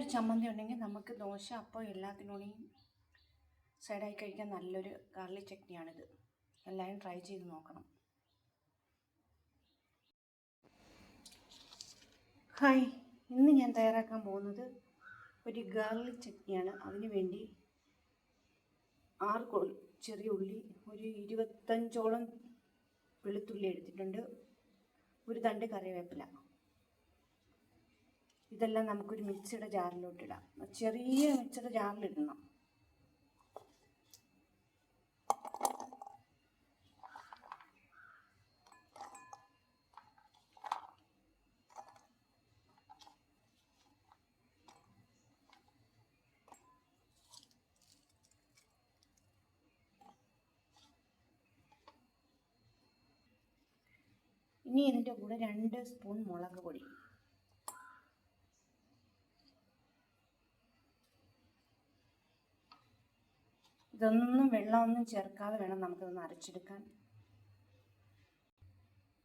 ഒരു ചമ്മന്തി ഉണ്ടെങ്കിൽ നമുക്ക് ദോശ അപ്പം എല്ലാത്തിനോടെയും സൈഡായി കഴിക്കാൻ നല്ലൊരു ഗാർലിക് ചട്നിയാണിത്. എല്ലാവരും ട്രൈ ചെയ്ത് നോക്കണം. ഹായ് ഇന്ന് ഞാൻ തയ്യാറാക്കാൻ പോകുന്നത് ഒരു ഗാർലിക് ചട്നിയാണ്. അതിനു വേണ്ടി ആറ് ചെറിയ ഉള്ളി ഒരു ഇരുപത്തഞ്ചോളം വെളുത്തുള്ളി എടുത്തിട്ടുണ്ട്. ഒരു തണ്ട് കറിവേപ്പില. ഇതെല്ലാം നമുക്കൊരു മിക്സിയുടെ ജാറിലോട്ട് ഇടാം ചെറിയ മിക്സിയുടെ ജാറിലിടണം. ഇനി ഇതിന്റെ കൂടെ രണ്ട് സ്പൂൺ മുളക് പൊടി. ഇതൊന്നും വെള്ളമൊന്നും ചേർക്കാതെ വേണം നമുക്കിതൊന്ന് അരച്ചെടുക്കാൻ.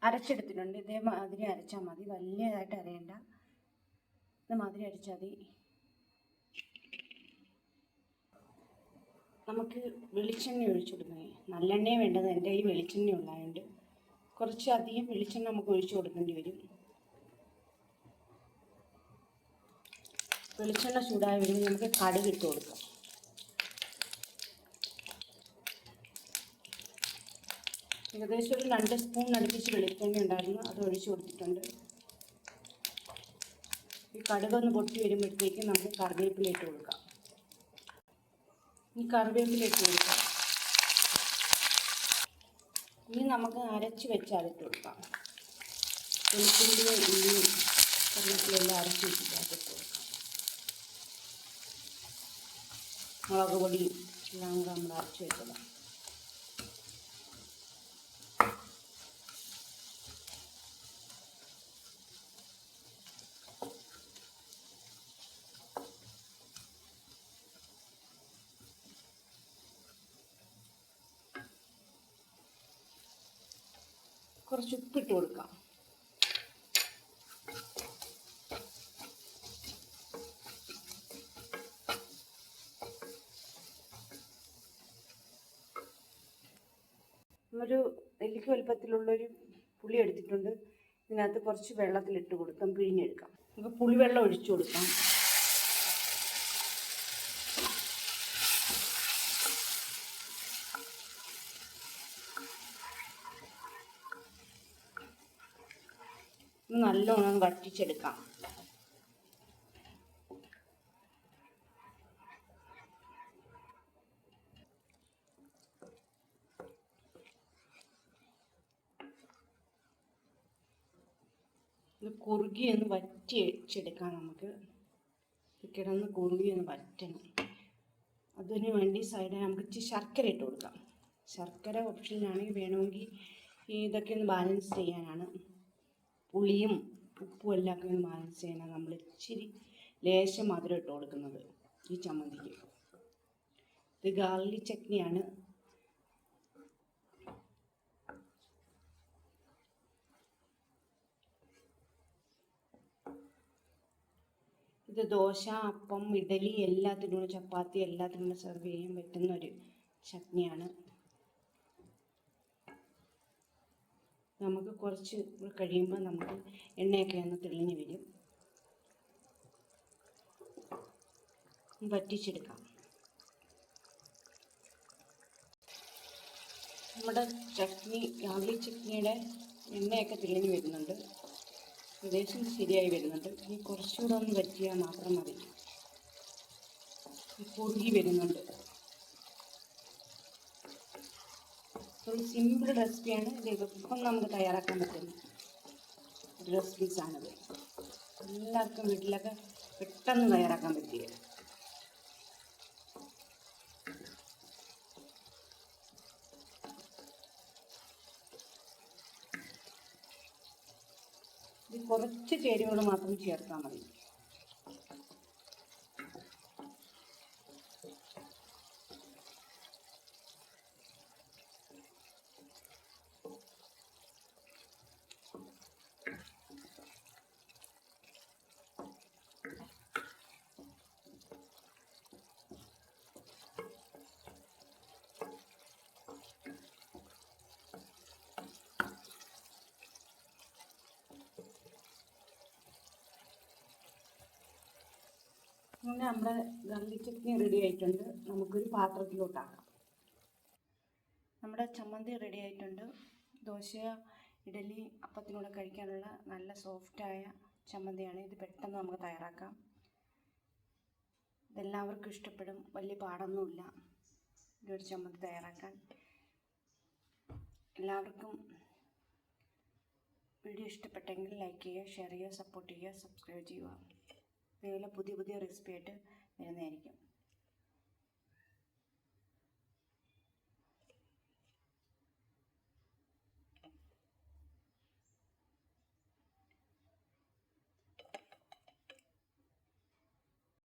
അരച്ചെടുത്തിട്ടുണ്ട്. ഇതേമാതിരി അരച്ചാൽ മതി. വലിയതായിട്ട് അരയണ്ട. ഇതുമാതിരി അരച്ചാൽ മതി. നമുക്ക് വെളിച്ചെണ്ണ ഒഴിച്ചുകൊടുക്കണേ നല്ലെണ്ണയും വേണ്ടത് എന്റെ ഈ വെളിച്ചെണ്ണ ഉള്ളതുകൊണ്ട്. കുറച്ചധികം വെളിച്ചെണ്ണ നമുക്ക് ഒഴിച്ചു കൊടുക്കേണ്ടി വരും. വെളിച്ചെണ്ണ ചൂടായി വരുമ്പോൾ നമുക്ക് കടുക് ഇട്ട് കൊടുക്കാം. ഏകദേശം ഒരു രണ്ട് സ്പൂൺ അടുപ്പിച്ച് വെളിച്ചെണ്ണ ഉണ്ടായിരുന്നു. അത് ഒഴിച്ചു കൊടുത്തിട്ടുണ്ട്. ഈ കടുകൊന്ന് പൊട്ടി വരുമ്പോഴത്തേക്ക് നമുക്ക് കറിവേപ്പില ഇട്ട് കൊടുക്കാം. ഈ കറിവേപ്പില ഇട്ട് കൊടുക്കാം. ഇനി നമുക്ക് അരച്ച് വെച്ച് അരച്ച് കൊടുക്കാം. വെളുത്തുള്ളി ഉള്ളി കറിവേപ്പിലെല്ലാം അരച്ച് വെച്ചിട്ട് അരച്ച് കൊടുക്കാം. മുളക് പൊടി എല്ലാം കൂടെ നമ്മൾ അരച്ച് വെച്ചതാണ്. കുറച്ച് ഉപ്പിട്ട് കൊടുക്കാം. ഒരു നെല്ലിക്ക വലുപ്പത്തിലുള്ളൊരു പുളി എടുത്തിട്ടുണ്ട്. ഇതിനകത്ത് കുറച്ച് വെള്ളത്തിലിട്ട് കൊടുക്കാം പിഴിഞ്ഞെടുക്കാം. നമുക്ക് പുളിവെള്ളം ഒഴിച്ചു കൊടുക്കാം. നല്ലോണം വറ്റിച്ചെടുക്കാം. കുറുകി ഒന്ന് വറ്റിച്ചെടുക്കാം നമുക്ക്. കിടന്ന് കുറുകി ഒന്ന് വറ്റണം. അതിന് വേണ്ടി സൈഡിൽ നമുക്ക് ഇച്ചിരി ശർക്കര ഇട്ട് കൊടുക്കാം. ശർക്കര ഓപ്ഷനിലാണെങ്കിൽ വേണമെങ്കിൽ ഇതൊക്കെ ഒന്ന് ബാലൻസ് ചെയ്യാനാണ്. പുളിയും ഉപ്പും എല്ലാം കൂടി ഒന്ന് ചെയ്യാനാണ് നമ്മൾ ഇച്ചിരി ലേശം മധുരം ഇട്ട് കൊടുക്കുന്നത് ഈ ചമ്മന്തിക്ക്. ഇത് ഗാർലിക് ചട്നിയാണ്. ഇത് ദോശ അപ്പം ഇഡലി എല്ലാത്തിനും ചപ്പാത്തി എല്ലാത്തിനും സെർവ് ചെയ്യാൻ പറ്റുന്ന ഒരു ചട്നിയാണ്. നമുക്ക് കുറച്ച് കഴിയുമ്പോൾ നമുക്ക് എണ്ണയൊക്കെ ഒന്ന് തെളിഞ്ഞ് വരും. വറ്റിച്ചെടുക്കാം. നമ്മുടെ ചട്നി രാവിലെ ചട്നിയുടെ എണ്ണയൊക്കെ തെളിഞ്ഞ് വരുന്നുണ്ട്. ഏകദേശം ശരിയായി വരുന്നുണ്ട്. ഇനി കുറച്ചുകൂടെ ഒന്ന് വറ്റിയാൽ മാത്രം മതി. കുറുകി വരുന്നുണ്ട്. ഒരു സിമ്പിൾ റെസിപ്പിയാണ് എളുപ്പം നമുക്ക് തയ്യാറാക്കാൻ പറ്റുന്ന ഒരു റെസിപ്പീസാണിത് എല്ലാവർക്കും വീട്ടിലൊക്കെ പെട്ടെന്ന് തയ്യാറാക്കാൻ പറ്റിയ. കുറച്ച് ചേരുവകൾ മാത്രം ചേർത്താൽ മതി. അങ്ങനെ നമ്മുടെ ഗാർലിക് ചട്നി റെഡി ആയിട്ടുണ്ട്. നമുക്കൊരു പാത്രത്തിലോട്ടാക്കാം. നമ്മുടെ ചമ്മന്തി റെഡി ആയിട്ടുണ്ട്. ദോശ ഇഡലി അപ്പത്തിനൂടെ കഴിക്കാനുള്ള നല്ല സോഫ്റ്റായ ചമ്മന്തിയാണ്. ഇത് പെട്ടെന്ന് നമുക്ക് തയ്യാറാക്കാം. ഇതെല്ലാവർക്കും ഇഷ്ടപ്പെടും. വലിയ പാടൊന്നുമില്ല. ഇതൊരു ചമ്മന്തി തയ്യാറാക്കാൻ. എല്ലാവർക്കും വീഡിയോ ഇഷ്ടപ്പെട്ടെങ്കിൽ ലൈക്ക് ചെയ്യുക ഷെയർ ചെയ്യുക സപ്പോർട്ട് ചെയ്യുക സബ്സ്ക്രൈബ് ചെയ്യുക. ഇതേപോലെ പുതിയ പുതിയ റെസിപ്പി ആയിട്ട് വരുന്നതായിരിക്കും.